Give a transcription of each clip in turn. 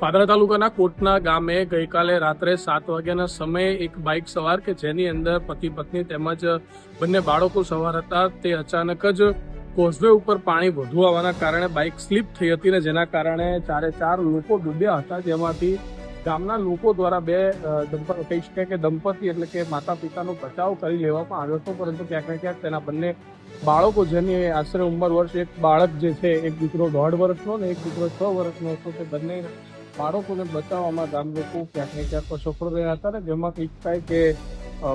પાદરા તાલુકાના કોટના ગામે ગઈકાલે રાત્રે સાત વાગ્યાના સમયે એક બાઇક સવાર કે જેની અંદર પતિ પત્ની તેમજ બંને બાળકો સવાર હતા, તે અચાનક જ કોઝવે ઉપર પાણી વધુ આવવાના કારણે બાઇક સ્લીપ થઈ હતી ને જેના કારણે ચારે ચાર લોકો ડૂબ્યા હતા. જેમાંથી ગામના લોકો દ્વારા બે દંપતી કહી શકાય કે દંપતી એટલે કે માતા પિતાનો બચાવ કરી લેવામાં આવ્યો હતો, પરંતુ ક્યાંક ને ક્યાંક તેના બંને બાળકો જેની આશરે ઉંમર વર્ષ, એક બાળક જે છે, એક દીકરો દોઢ વર્ષનો ને એક દીકરો છ વર્ષનો હતો, તે બંને બાળકોને બચાવવામાં ગામ લોકો ક્યાંક ને ક્યાંક સફળ રહ્યા હતા ને જેમાં કહી શકાય કે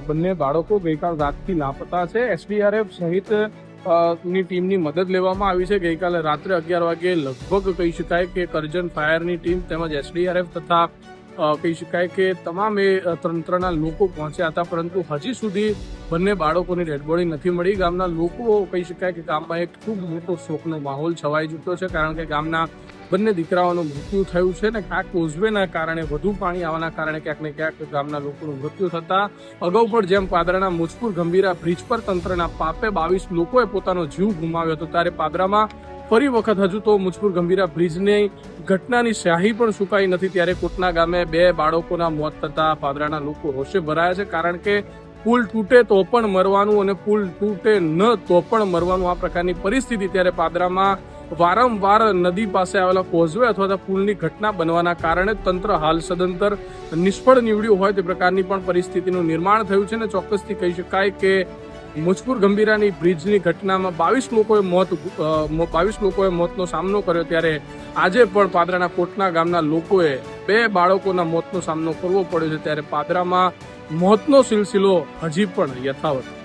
બંને બાળકો ગઈકાલ રાતથી લાપતા છે. એસડીઆરએફ સહિતની ટીમની મદદ લેવામાં આવી છે. ગઈકાલે રાત્રે અગિયાર વાગે લગભગ કહી શકાય કે કરજણ ફાયરની ટીમ તેમજ એસડીઆરએફ તથા કહી શકાય કે તમામ એ તંત્રના લોકો પહોંચ્યા હતા. પરંતુ હજી સુધી બંને બાળકોની ડેડબોડી નથી મળી. ગામના લોકો કહી શકાય કે ગામમાં એક ખૂબ મોટો શોકનો માહોલ છવાઈ ચૂક્યો છે. કારણ કે ગામના બંને દીકરાઓનું મૃત્યુ થયું છે ને આ કોઝવેના કારણે, વધુ પાણી આવવાના કારણે ક્યાંક ને ક્યાંક ગામના લોકોનું મૃત્યુ થતા અગાઉ પણ જેમ પાદરાના મુજપુર ગંભીરા બ્રિજ પર તંત્રના પાપે બાવીસ લોકોએ પોતાનો જીવ ગુમાવ્યો હતો, ત્યારે પાદરામાં ફરી વખત હજુ તો મુજપુર ગંભીરા બ્રિજની ઘટનાની સ્યાહી પણ સુકાઈ નથી, ત્યારે કોટના ગામે બે બાળકોના મોત થતા પાદરાના લોકો રોષે ભરાયા છે, કારણ કે પુલ તૂટે તો પણ મરવાનું અને પુલ તૂટે ન તો પણ મરવાનું આ પ્રકારની પરિસ્થિતિ ત્યારે પાદરામાં વારંવાર નદી પાસે આવેલા કોઝવે અથવા તો પુલની ઘટના બનવાના કારણે તંત્ર હાલ સદંતર નિષ્ફળ નીવડ્યું હોય તે પ્રકારની પણ પરિસ્થિતિનું નિર્માણ થયું છે ને ચોક્કસથી કહી શકાય કે મુજપુર ગંભીરાની બ્રિજની ઘટનામાં બાવીસ લોકોએ મોત બાવીસ લોકોએ મોતનો સામનો કર્યો ત્યારે આજે પણ પાદરાના કોટના ગામના લોકોએ બે બાળકોના મોતનો સામનો કરવો પડ્યો છે ત્યારે પાદરામાં મોતનો સિલસિલો હજી પણ યથાવત.